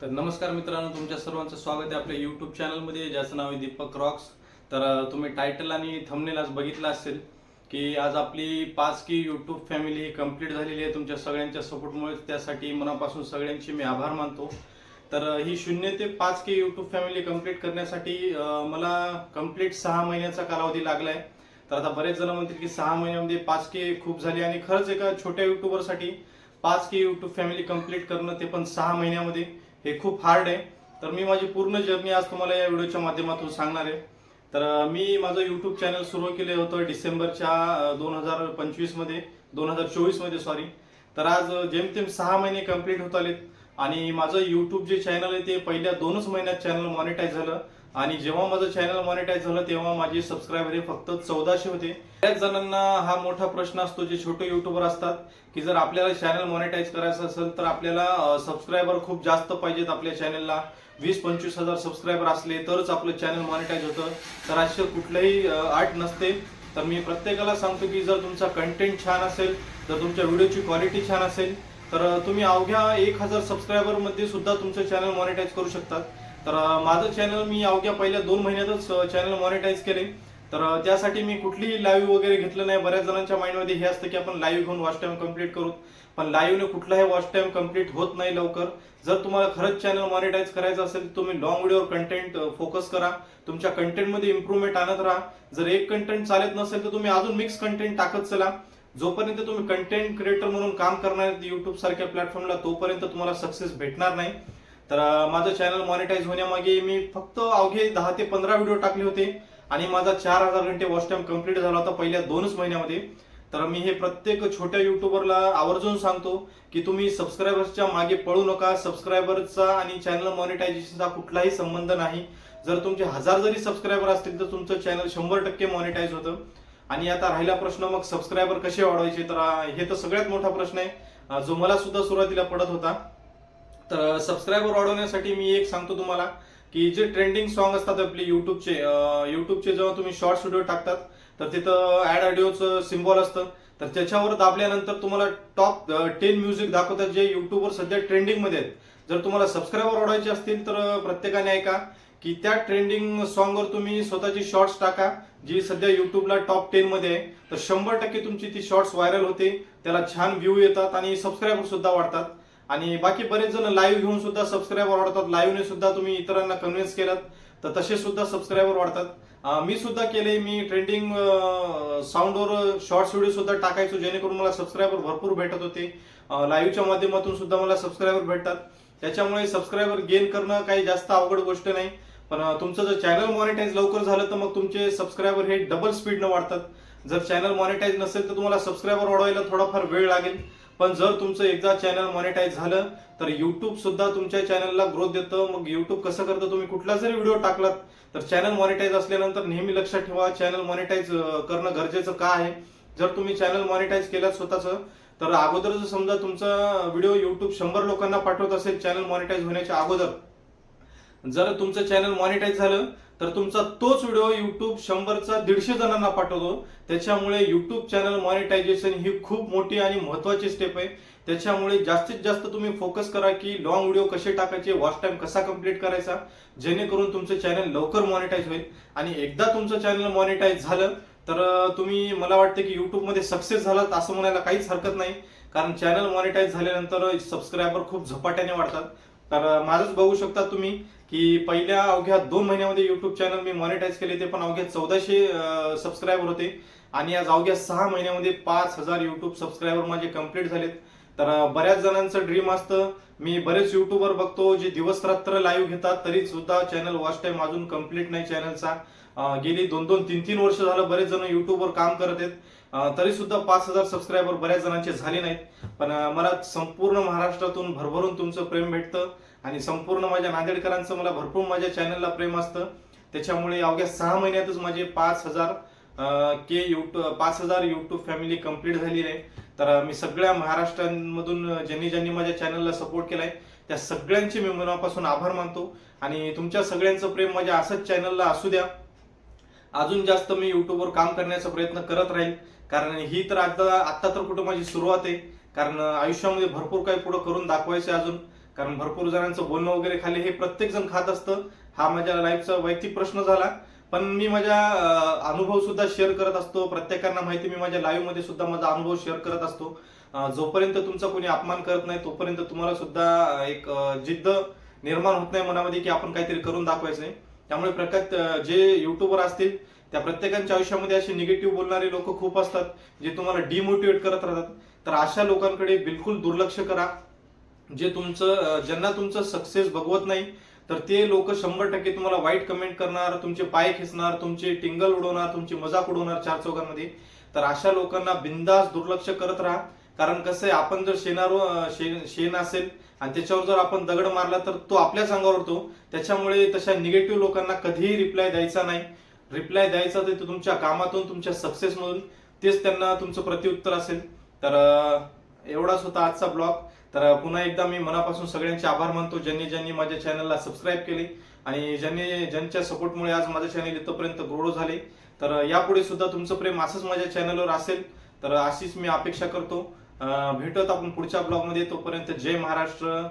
तर नमस्कार मित्रांनो तुमच्या सर्वांचं स्वागत आहे आपल्या यूट्यूब चॅनलमध्ये ज्याचं नाव आहे दीपक रॉक्स तर तुम्ही टायटल आणि थंबनेल आज बघितलं असेल की आज आपली पाच की यूट्यूब फॅमिली कंप्लीट झालेली आहे. तुमच्या सगळ्यांच्या सपोर्टमुळे त्यासाठी मनापासून सगळ्यांचे मी आभार मानतो. तर ही शून्य ते पाच की यूट्यूब फॅमिली कंप्लीट करण्यासाठी मला कंप्लीट सहा महिन्याचा कालावधी लागलाय. तर आता बरेच जण म्हणतील की सहा महिन्यामध्ये पाच के खूप झाली आणि खरंच एका छोट्या युट्यूबरसाठी पाच के युट्यूब फॅमिली कंप्लीट करणं ते पण सहा महिन्यामध्ये. हे खूप हार्ड आहे. तर मी माझी पूर्ण जर्नी आज तुम्हाला या व्हिडिओच्या माध्यमातून सांगणार आहे. तर मी माझं युट्यूब चॅनल सुरू केलं होतं डिसेंबरच्या दोन हजार पंचवीसमध्ये दोन हजार चोवीसमध्ये सॉरी तर आज जेमतेम सहा महिने कंप्लीट होत आलेत. आणि माझं युट्यूब जे चॅनल आहे ते पहिल्या दोनच महिन्यात चॅनल मॉनिटाईज झालं. आणि जेव्हा माझं चॅनल मॉनिटाईज झालं तेव्हा माझे सबस्क्रायबर हे फक्त चौदाशे होते. बऱ्याच जणांना हा मोठा प्रश्न असतो जे छोटे युट्यूबर असतात की जर आपल्याला चॅनल मॉनिटाईज करायचं असेल तर आपल्याला सबस्क्रायबर खूप जास्त पाहिजेत आपल्या चॅनलला वीस पंचवीस हजार सबस्क्रायबर असले तरच आपलं चॅनल मॉनिटाईज होतं. तर असे कुठलंही आर्ट नसते. तर मी प्रत्येकाला सांगतो की जर तुमचा कंटेंट छान असेल जर तुमच्या व्हिडिओची क्वालिटी छान असेल तर तुम्ही अवघ्या एक हजार सबस्क्रायबरमध्ये सुद्धा तुमचं चॅनल मॉनिटाईज करू शकतात. तर माझं चॅनल मी अवघ्या पहिल्या दोन महिन्यातच चॅनल मॉनिटाईज केले. तर त्यासाठी मी कुठलीही लाईव्ह वगैरे घेतलं नाही. बऱ्याच जणांच्या माइंडमध्ये हे असतं की आपण लाईव्ह घेऊन वॉच टाईम कंप्लीट करू. पण लाईव्हने कुठलाही वॉच टाईम कंप्लीट होत नाही लवकर. जर तुम्हाला खरंच चॅनल मॉनिटाईज करायचं असेल तर तुम्ही लॉंग व्हिडिओवर कंटेंट फोकस करा. तुमच्या कंटेंटमध्ये इम्प्रुव्हमेंट आणत राहा. जर एक कंटेंट चालत नसेल तर तुम्ही अजून मिक्स कंटेंट टाकत चला. जोपर्यंत तुम्ही कंटेंट क्रिएटर म्हणून काम करणार युट्यूब सारख्या प्लॅटफॉर्मला तोपर्यंत तुम्हाला सक्सेस भेटणार नाही. तर माझं चॅनल मॉनिटाईज होण्यामागे मी फक्त अवघे दहा ते पंधरा व्हिडिओ टाकले होते. आणि माझा चार हजार घंटे वॉच टाइम कंप्लीट झाला होता पहिल्या दोनच महिन्यामध्ये. तर मी हे प्रत्येक छोट्या युट्यूबरला आवर्जून सांगतो की तुम्ही सबस्क्रायबर्सच्या मागे पळू नका. सबस्क्रायबरचा आणि चॅनल मॉनिटायझेशनचा कुठलाही संबंध नाही. जर तुमचे हजार जरी सबस्क्रायबर असतील तर तुमचं चॅनल शंभर टक्के मॉनिटाईज होतं. आणि आता राहिला प्रश्न मग सबस्क्रायबर कसे वाढवायचे? तर हे तर सगळ्यात मोठा प्रश्न आहे. जो मला सुद्धा सुरुवातीला पडत होता. तर सबस्क्रायबर वाढवण्यासाठी मी एक सांगतो तुम्हाला की जे ट्रेंडिंग सॉन्ग असतात आपले युट्यूबचे युट्यूबचे जेव्हा तुम्ही शॉर्ट्स व्हिडिओ टाकतात तर तिथं ऍड ऑडिओचं सिम्बॉल असतं. तर त्याच्यावर दाबल्यानंतर तुम्हाला टॉप टेन म्युझिक दाखवतात जे युट्यूबवर सध्या ट्रेंडिंगमध्ये आहेत. जर तुम्हाला सबस्क्रायबर वाढवायचे असतील तर प्रत्येकाने ऐका की त्या ट्रेंडिंग सॉन्गवर तुम्ही स्वतःची शॉर्ट्स टाका जी सध्या युट्यूबला टॉप टेन मध्ये आहे. तर शंभर टक्के तुमची ती शॉर्ट्स व्हायरल होते त्याला छान व्ह्यू येतात आणि सबस्क्रायबर सुद्धा वाढतात. आणि बाकी बरेच जण लाईव्ह घेऊन सुद्धा सबस्क्रायबर वाढतात. लाईव्हने सुद्धा तुम्ही इतरांना कन्व्हिन्स केलात. तर तसे सुद्धा सबस्क्रायबर वाढतात. मी सुद्धा केले मी ट्रेंडिंग साऊंडवर शॉर्ट्स व्हिडिओ सुद्धा टाकायचो जेणेकरून मला सबस्क्रायबर भरपूर भेटत होते. लाईव्हच्या माध्यमातून सुद्धा मला सबस्क्रायबर भेटतात. त्याच्यामुळे सबस्क्रायबर गेन करणं काही जास्त अवघड गोष्ट नाही. पण तुमचं जर चॅनल मॉनिटाईज लवकर झालं तर मग तुमचे सबस्क्रायबर हे डबल स्पीडनं वाढतात. जर चॅनल मॉनिटाईज नसेल तर तुम्हाला सबस्क्रायबर वाढवायला थोडाफार वेळ लागेल. पण जर तुमचं एकदा चॅनल मॉनिटाईज झालं तर युट्यूब सुद्धा तुमच्या चॅनलला ग्रोथ देतं. मग युट्यूब कसं करतं? तुम्ही कुठला जरी व्हिडिओ टाकलात तर चॅनल मॉनिटाईज असल्यानंतर नेहमी लक्षात ठेवा. चॅनल मॉनिटाईज करणं गरजेचं का आहे? जर तुम्ही चॅनल मॉनिटाईज केलात स्वतःचं तर अगोदर जर समजा तुमचा व्हिडिओ युट्यूब शंभर लोकांना पाठवत असेल चॅनल मॉनिटाईज होण्याच्या अगोदर. जर तुमचं चॅनल मॉनिटाईज झालं तर तुमचा तोच व्हिडिओ युट्यूब शंभरचा दीडशे जणांना पाठवतो. त्याच्यामुळे युट्यूब चॅनल मॉनिटायझेशन ही खूप मोठी आणि महत्वाची स्टेप आहे. त्याच्यामुळे जास्तीत जास्त तुम्ही फोकस करा की लॉंग व्हिडिओ कसे टाकायचे वॉच टाइम कसा कंप्लीट करायचा जेणेकरून तुमचं चॅनल लवकर मॉनिटाईज होईल. आणि एकदा तुमचं चॅनल मॉनिटाईज झालं तर तुम्ही मला वाटतं की युट्यूबमध्ये सक्सेस झालात असं म्हणायला काहीच हरकत नाही. कारण चॅनल मॉनिटाईज झाल्यानंतर सबस्क्रायबर खूप झपाट्याने वाढतात. तर माझंच बघू शकता तुम्ही की पहिल्या अवघ्या दोन महिन्यामध्ये युट्यूब चॅनल मी मॉनिटाईज केले ते पण अवघ्या चौदाशे सबस्क्रायबर होते. आणि आज अवघ्या सहा महिन्यामध्ये पाच हजार युट्यूब सबस्क्रायबर माझे कंप्लीट झालेत. तर बऱ्याच जणांचं ड्रीम असतं. मी बरेच युट्यूबर बघतो जे दिवस रात्र लाईव्ह घेतात. तरी सुद्धा चॅनल वॉच टाईम अजून कंप्लीट नाही चॅनलचा गेली दोन दोन तीन तीन वर्ष झालं बरेच जण युट्यूबवर काम करत आहेत. तरी सुद्धा पाच हजार सबस्क्रायबर बऱ्याच जणांचे झाले नाहीत. पण मला संपूर्ण महाराष्ट्रातून भरभरून तुमचं प्रेम भेटतं. आणि संपूर्ण माझ्या नांदेडकरांचं मला भरपूर माझ्या चॅनलला प्रेम असतं. त्याच्यामुळे अवघ्या सहा महिन्यातच माझे पाच हजार के युट्यूब पाच हजार युट्यूब फॅमिली कंप्लीट झाली आहे. तर मी सगळ्या महाराष्ट्रांमधून ज्यांनी ज्यांनी माझ्या चॅनलला सपोर्ट केलाय त्या सगळ्यांचे मी मनापासून आभार मानतो. आणि तुमच्या सगळ्यांचं प्रेम माझ्या असंच चॅनलला असू द्या. अजून जास्त मी युट्यूबवर काम करण्याचा प्रयत्न करत राहील. कारण ही तर आता आत्ता तर कुठं माझी सुरुवात आहे. कारण आयुष्यामध्ये भरपूर काही पुढं करून दाखवायचं अजून. कारण भरपूर जणांचं बोलणं वगैरे खाली हे प्रत्येक जण खात असतं. हा माझ्या लाईफचा वैयक्तिक प्रश्न झाला. पण मी माझ्या अनुभव सुद्धा शेअर करत असतो. प्रत्येकांना माहिती मी माझ्या लाईव्हमध्ये सुद्धा माझा अनुभव शेअर करत असतो. जोपर्यंत तुमचा कोणी अपमान करत नाही तोपर्यंत तुम्हाला सुद्धा एक जिद्द निर्माण होत नाही मनामध्ये की आपण काहीतरी करून दाखवायचंय. त्यामुळे प्रत्येक जे युट्यूबर असतील त्या प्रत्येकांच्या आयुष्यामध्ये असे निगेटिव्ह बोलणारे लोक खूप असतात जे तुम्हाला डिमोटिवेट करत राहतात. तर अशा लोकांकडे बिलकुल दुर्लक्ष करा. जे तुमचं ज्यांना तुमचं सक्सेस बघवत नाही तर ते लोक शंभर टक्के तुम्हाला वाईट कमेंट करणार तुमचे पाय खेचणार तुमचे टिंगल उडवणार तुमची मजाक उडवणार चार चौकांमध्ये तर अशा लोकांना बिंदास दुर्लक्ष करत राहा. कारण कसं आहे आपण जर शेणार शेण शेण असेल आणि त्याच्यावर जर आपण दगड मारला तर तो आपल्याच अंगावर होतो त्याच्यामुळे तशा निगेटिव्ह लोकांना कधीही रिप्लाय द्यायचा नाही. रिप्लाय द्यायचा ते तुमच्या कामातून तुमच्या सक्सेसमधून तेच त्यांना तुमचं प्रत्युत्तर असेल. तर एवढाच होता आजचा ब्लॉग तर पुन्हा एकदा मी मनापासून सगळ्यांचे आभार मानतो ज्यांनी ज्यांनी माझ्या चॅनलला सबस्क्राईब केले आणि ज्यांनी ज्यांच्या सपोर्टमुळे आज माझं चॅनल इथंपर्यंत ग्रो झाले तर यापुढे सुद्धा तुमचं प्रेम असंच माझ्या चॅनलवर असेल. तर अशीच मी अपेक्षा करतो. भेटत आपण पुढच्या ब्लॉगमध्ये तोपर्यंत जय महाराष्ट्र.